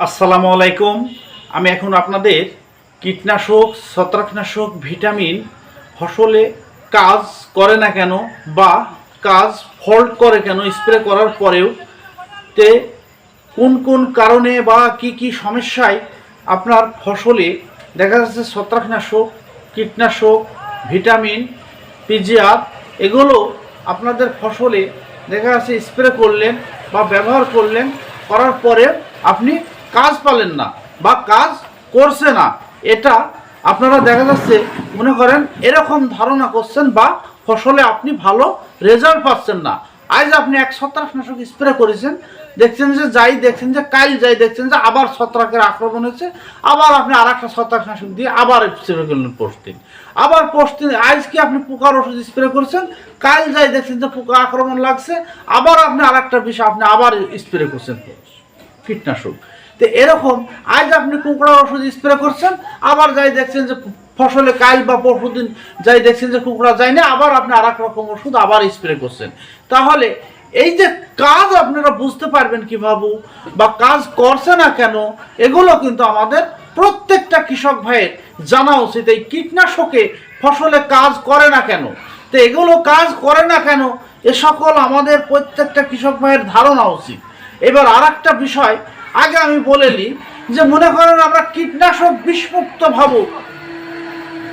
আসসালামু আলাইকুম। আমি এখন আপনাদের কীটনাশক, ছত্রাকনাশক, ভিটামিন ফসলে কাজ করে না কেন বা কাজ ফল্ট করে কেন, স্প্রে করার পরেও তে কোন কোন কারণে বা কি কি সমস্যায় আপনার ফসলে দেখা যাচ্ছে ছত্রাকনাশক, কীটনাশক, ভিটামিন, পিজিআর, এগুলো আপনাদের ফসলে দেখা যাচ্ছে স্প্রে করলেন বা ব্যবহার করলেন, করার পরে আপনি কাজ পালেন না বা কাজ করছে না। এটা আপনারা দেখা যাচ্ছে, মনে করেন, এরকম ধারণা করছেন বা ফসলে আপনি ভালো রেজাল্ট পাচ্ছেন না। আজ আপনি এক ছত্রাকনাশক স্প্রে করেছেন, দেখছেন যে যাই, দেখছেন যে কাল যাই, দেখছেন যে আবার ছত্রাকের আক্রমণ হয়েছে আবার আপনি আর একটা ছত্রাকনাশক দিয়ে আবার স্প্রে করলেন পোস্ট দিন আবার পোস্ট দিন আজকে আপনি পোকার ওষুধ স্প্রে করছেন? কাল যাই, দেখছেন যে পোকা আক্রমণ লাগছে, আবার আপনি আর একটা বিষয় আপনি আবার স্প্রে করছেন। কীটনাশক। তো এরকম, আজ আপনি কুকুড়ার ওষুধ স্প্রে করছেন, আবার যাই দেখছেন যে ফসলে কাল বা পরশুদিন যাই দেখছেন যে কুকুড়া যায় না, আবার আপনি আর রকম ওষুধ আবার স্প্রে করছেন। তাহলে এই যে কাজ আপনারা বুঝতে পারবেন কীভাবে বা কাজ করছে না কেন, এগুলো কিন্তু আমাদের প্রত্যেকটা কৃষক ভাইয়ের জানা উচিত। এই কীটনাশকে ফসলে কাজ করে না কেন? তো এগুলো কাজ করে না কেন? এ সকল আমাদের প্রত্যেকটা কৃষক ভাইয়ের ধারণা উচিত। এবার আর বিষয় আগে আমি বলে নিই যে মনে করেন আমরা কীটনাশক বিষমুক্ত ভাব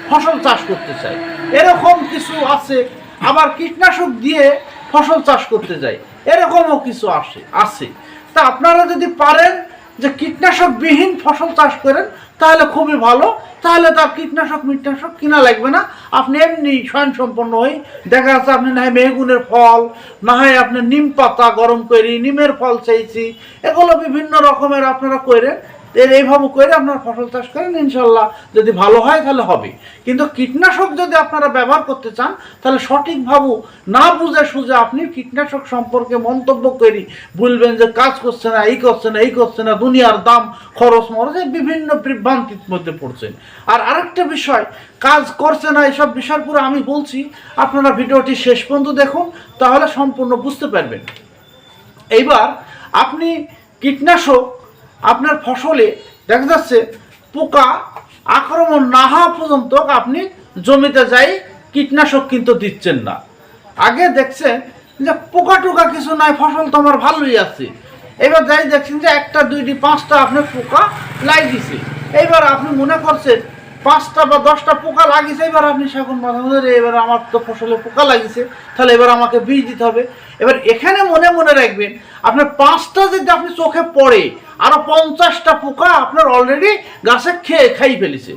ফসল চাষ করতে চাই। এরকম কিছু আছে, আবার কীটনাশক দিয়ে ফসল চাষ করতে যাই। এরকমও কিছু আসে, আছে। তা আপনারা যদি পারেন যে কীটনাশকবিহীন ফসল চাষ করেন, তাহলে খুবই ভালো। তাহলে তার কীটনাশক কীটনাশক কিনা লাগবে না। আপনি এমনি স্বয়ংসম্পন্ন হই, দেখা যাচ্ছে আপনি না হয় মেহগুনের ফল, না হয় আপনি নিম পাতা গরম করি, নিমের ফল চাইছি, এগুলো বিভিন্ন রকমের আপনারা করেন। এর এইভাবে করে আপনার ফসল চাষ করেন ইনশাল্লাহ যদি ভালো হয় তাহলে হবে। কিন্তু কীটনাশক যদি আপনারা ব্যবহার করতে চান, তাহলে সঠিকভাবে না বুঝে সুঝে আপনি কীটনাশক সম্পর্কে মন্তব্য করি বলবেন যে, কাজ করছে না, এই করছে না, এই করছে না, দুনিয়ার দাম, খরচ, মরচ বিভিন্ন বিভ্রান্তির মধ্যে পড়ছেন। আর আরেকটা বিষয়, কাজ করছে না, এসব বিষয়ের পুরো আমি বলছি, আপনারা ভিডিওটি শেষ পর্যন্ত দেখুন, তাহলে সম্পূর্ণ বুঝতে পারবেন। এইবার, আপনি কীটনাশক আপনার ফসলে দেখা যাচ্ছে পোকা আক্রমণ না হওয়া পর্যন্ত আপনি জমিতে যাই কীটনাশক কিন্তু দিচ্ছেন না। আগে দেখছেন যে পোকা টোকা কিছু নাই, ফসল তো আমার ভালোই আছে। এবার যাই দেখছেন যে একটা, দুইটি, পাঁচটা আপনার পোকা লাগিয়েছে। এইবার আপনি মনে করছেন পাঁচটা বা দশটা পোকা লাগিয়েছে এবার আপনি সেখন মধ্যে এবার আমার তো ফসলে পোকা লাগিয়েছে, তাহলে এবার আমাকে বীজ দিতে হবে। এবার এখানে মনে মনে রাখবেন, আপনার পাঁচটা যদি আপনি চোখে পড়ে আরও পঞ্চাশটা পোকা আপনার অলরেডি গাছে খেয়ে খাই ফেলেছে।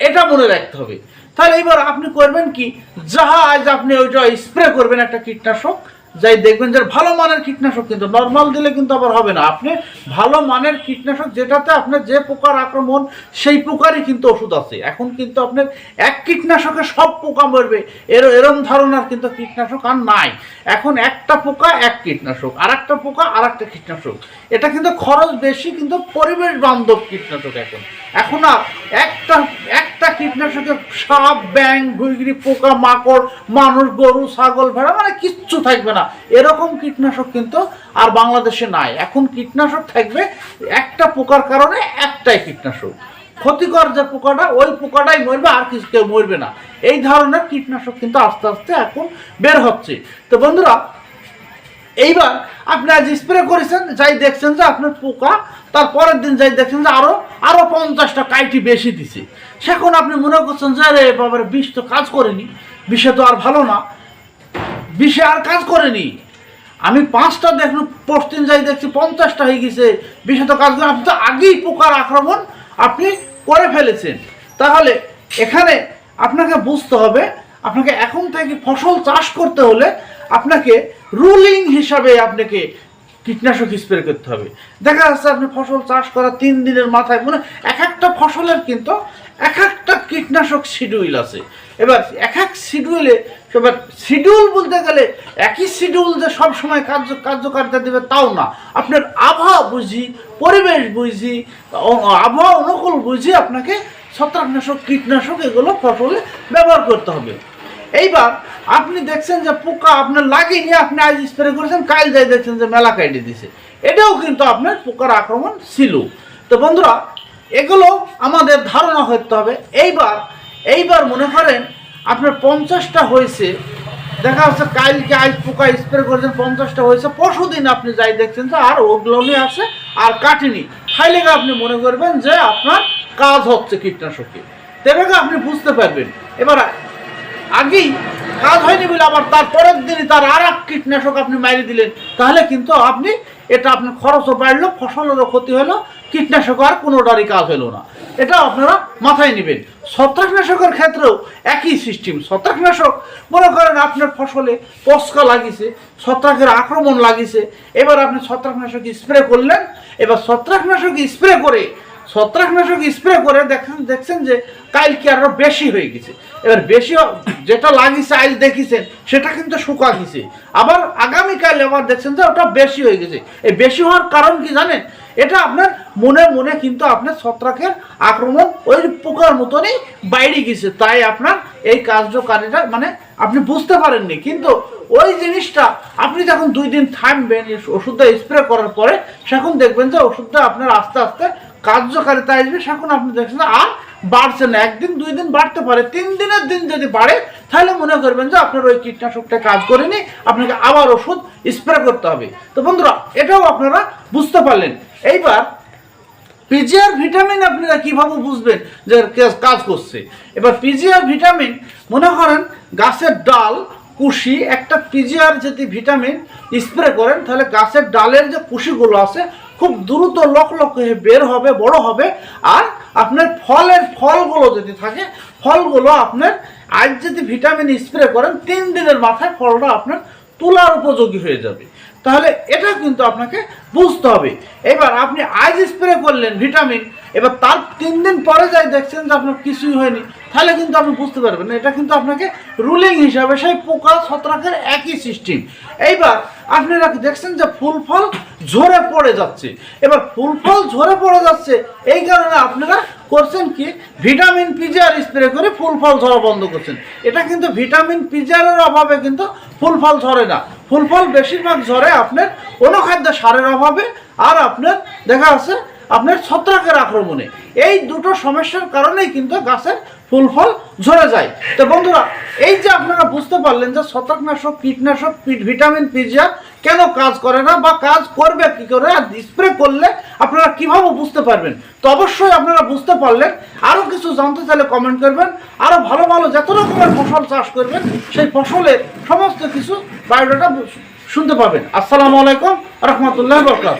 এটা মনে রাখতে হবে। তাহলে এবার আপনি করবেন কি? যাহা আজ আপনি ওইটা স্প্রে করবেন একটা কীটনাশক। যাই দেখবেন যে ভালো মানের কীটনাশক কিন্তু নর্মাল দিলে কিন্তু আবার হবে না। আপনি ভালো মানের কীটনাশক যেটাতে আপনার যে পোকার আক্রমণ, সেই পোকারই কিন্তু ওষুধ আছে। এখন কিন্তু আপনার এক কীটনাশকে সব পোকা মরবে। এর এরম ধারণার কিন্তু কীটনাশক আর নাই। এখন একটা পোকা এক কীটনাশক আর একটা পোকা আর একটা কীটনাশক। এটা কিন্তু খরচ বেশি কিন্তু পরিবেশ বান্ধব কীটনাশক এখন। এখন আর একটা একটা কীটনাশকে সাপ ব্যাং ঘুইগিরি পোকা, মাকড়, মানুষ, গরু, ছাগল, ভেড়া মানে কিচ্ছু থাকবে না। এরকম কীটনাশক কিন্তু আর বাংলাদেশে নাই। এখন কীটনাশক থাকবে একটা পোকার কারণে একটাই কীটনাশক। ক্ষতিকর যে পোকাটা, ওই পোকাটাই মরবে, আর কিছু কেউ মরবে না। এই ধরনের কীটনাশক কিন্তু আস্তে আস্তে এখন বের হচ্ছে। তো বন্ধুরা এইবার আপনি আজ স্প্রে করেছেন, যাই দেখছেন যে আপনার পোকা, তার পরের দিন যাই দেখছেন যে আরও আরও পঞ্চাশটা কাইটি বেশি দিছে। সেখন আপনি মনে করছেন যে, আরে বাবার, বিষ তো কাজ করেনি, বিষে তো আর ভালো না। বিষে আর কাজ করেনি। আমি পাঁচটা দেখুন পশ্চিম যাই দেখছি পঞ্চাশটা হয়ে গেছে, বিষে তো কাজ করে আপনি তো আগেই পোকার আক্রমণ আপনি করে ফেলেছেন। তাহলে এখানে আপনাকে বুঝতে হবে, আপনাকে এখন থেকে ফসল চাষ করতে হলে আপনাকে রুলিং হিসাবে আপনাকে কীটনাশক স্প্রে করতে হবে। দেখা যাচ্ছে আপনি ফসল চাষ করা তিন দিনের মাথায় মানে এক একটা ফসলের কিন্তু এক একটা কীটনাশক শিডিউল আছে। এবার এক এক শিডিউলে এবার শিডিউল বলতে গেলে একই শিডিউল যে সব সময় কার্য, কার্যকারিতা দেবে তাও না। আপনার আবহাওয়া বুঝি, পরিবেশ বুঝি আবহাওয়া অনুকূল বুঝি আপনাকে ছত্রাকনাশক, কীটনাশক এগুলো ফসলে ব্যবহার করতে হবে। এইবার আপনি দেখছেন যে পোকা আপনার লাগেনি আপনি আজ স্প্রে করেছেন, কাল যাই দেখছেন যে মেলা কাইটে দিছে। এটাও কিন্তু আপনার পোকার আক্রমণ ছিল। তো বন্ধুরা, এগুলো আমাদের ধারণা করতে হবে। এইবার এইবার মনে করেন আপনার পঞ্চাশটা হয়েছে। দেখা যাচ্ছে কালকে আজ পোকা স্প্রে করেছেন, পঞ্চাশটা হয়েছে। পরশু দিন আপনি যাই দেখছেন যে আর ওগুলো আছে আর কাটেনি। তাইলে আপনি মনে করবেন যে আপনার কাজ হচ্ছে কীটনাশকে। তবে আপনি বুঝতে পারবেন। এবার আগেই কাজ হয়নি বলে আবার তার পরের দিনই তার আর এক কীটনাশক আপনি মারি দিলেন। তাহলে কিন্তু আপনি এটা আপনার খরচও বাড়লো, ফসলেরও ক্ষতি হলো, কীটনাশক আর কোনোটারই কাজ হলো না। এটা আপনারা মাথায় নেবেন। ছত্রাকনাশকের ক্ষেত্রেও একই সিস্টেম ছত্রাকনাশক, মনে করেন আপনার ফসলে পস্কা লাগিছে, ছত্রাকের আক্রমণ লাগিছে, এবার আপনি ছত্রাকনাশক স্প্রে করলেন, এবার ছত্রাকনাশক স্প্রে করে ছত্রাকনাশক স্প্রে করে দেখেন, দেখছেন যে কালকে আরও বেশি হয়ে গেছে। এবার বেশি যেটা লাগিয়েছে আইল দেখিছেন, সেটা কিন্তু শুকা গেছে আবার আগামীকাল আবার দেখছেন যে ওটা বেশি হয়ে গেছে। এই বেশি হওয়ার কারণ কি জানেন? এটা আপনার মনে মনে কিন্তু আপনার ছত্রাকের আক্রমণ ওই পোকার মতনই বাইরে গেছে। তাই আপনার এই কার্যকারীটা মানে আপনি বুঝতে পারেননি। কিন্তু ওই জিনিসটা, আপনি যখন দুই দিন থামবেন ওষুধটা স্প্রে করার পরে, সেখন দেখবেন যে ওষুধটা আপনার আস্তে আস্তে কার্যকারিতা আসবে, সেখন আপনি দেখছেন আর বাড়ছে না। একদিন, দুই দিন বাড়তে পারে, তিন দিনের দিন যদি বাড়ে, তাহলে মনে করবেন যে আপনার ওই কীটনাশকটা কাজ করেনি, আপনাকে আবার ওষুধ স্প্রে করতে হবে। তো বন্ধুরা, এটাও আপনারা বুঝতে পারলেন। এইবার পিজিআর ভিটামিন আপনারা কীভাবে বুঝবেন যে কাজ করছে? এবার পিজিআর ভিটামিন মনে করেন গাছের ডাল, কুশি, একটা পিজিআর যদি ভিটামিন স্প্রে করেন, তাহলে গাছের ডালের যে কুশিগুলো আছে খুব দ্রুত লক লক হয়ে বের হবে, বড় হবে। আর আপনার ফলের ফলগুলো যদি থাকে, ফলগুলো আপনার আজ যদি ভিটামিন স্প্রে করেন, তিন দিনের মাথায় ফলটা আপনার তোলার উপযোগী হয়ে যাবে। তাহলে এটা কিন্তু আপনাকে বুঝতে হবে। এবার আপনি আইজ স্প্রে করলেন ভিটামিন, এবার তার তিন দিন পরে যাই দেখছেন যে আপনার কিছুই হয়নি। তাহলে কিন্তু আপনি বুঝতে পারবেন না, এটা কিন্তু আপনাকে রুলিং হিসাবে সেই পোকা ছত্রাকের একই সিস্টেম এইবার আপনারা দেখছেন যে ফুল ফল ঝরে পড়ে যাচ্ছে? এবার ফুল ফল ঝরে পড়ে যাচ্ছে, এই কারণে আপনারা করছেন কি? ভিটামিন পিজিআর স্প্রে করে ফুল ফল ঝরা বন্ধ করছেন। এটা কিন্তু ভিটামিন পিজিআরের অভাবে কিন্তু ফুল ফল ঝরে না। ফুল ফল বেশিরভাগ ঝরে আপনার অনুখাদ্য সারের অভাবে, আর আপনার দেখা যাচ্ছে আপনার ছত্রাকের আক্রমণে। এই দুটো সমস্যার কারণেই কিন্তু গাছের ফুল ফল ঝরে যায়। তো বন্ধুরা, এই যে আপনারা বুঝতে পারলেন যে ছত্রাকনাশক, কীটনাশক ভিটামিন পিজিয়া কেন কাজ করে না বা কাজ করবে কি করে আর স্প্রে করলে আপনারা কীভাবে বুঝতে পারবেন? তো অবশ্যই আপনারা বুঝতে পারলেন। আরও কিছু জানতে চাইলে কমেন্ট করবেন। আরও ভালো ভালো যত রকমের ফসল চাষ করবেন, সেই ফসলের সমস্ত কিছু বায়োডাটা শুনতে পাবেন। আসসালামু আলাইকুম, রহমতুল্লাহ বরকাত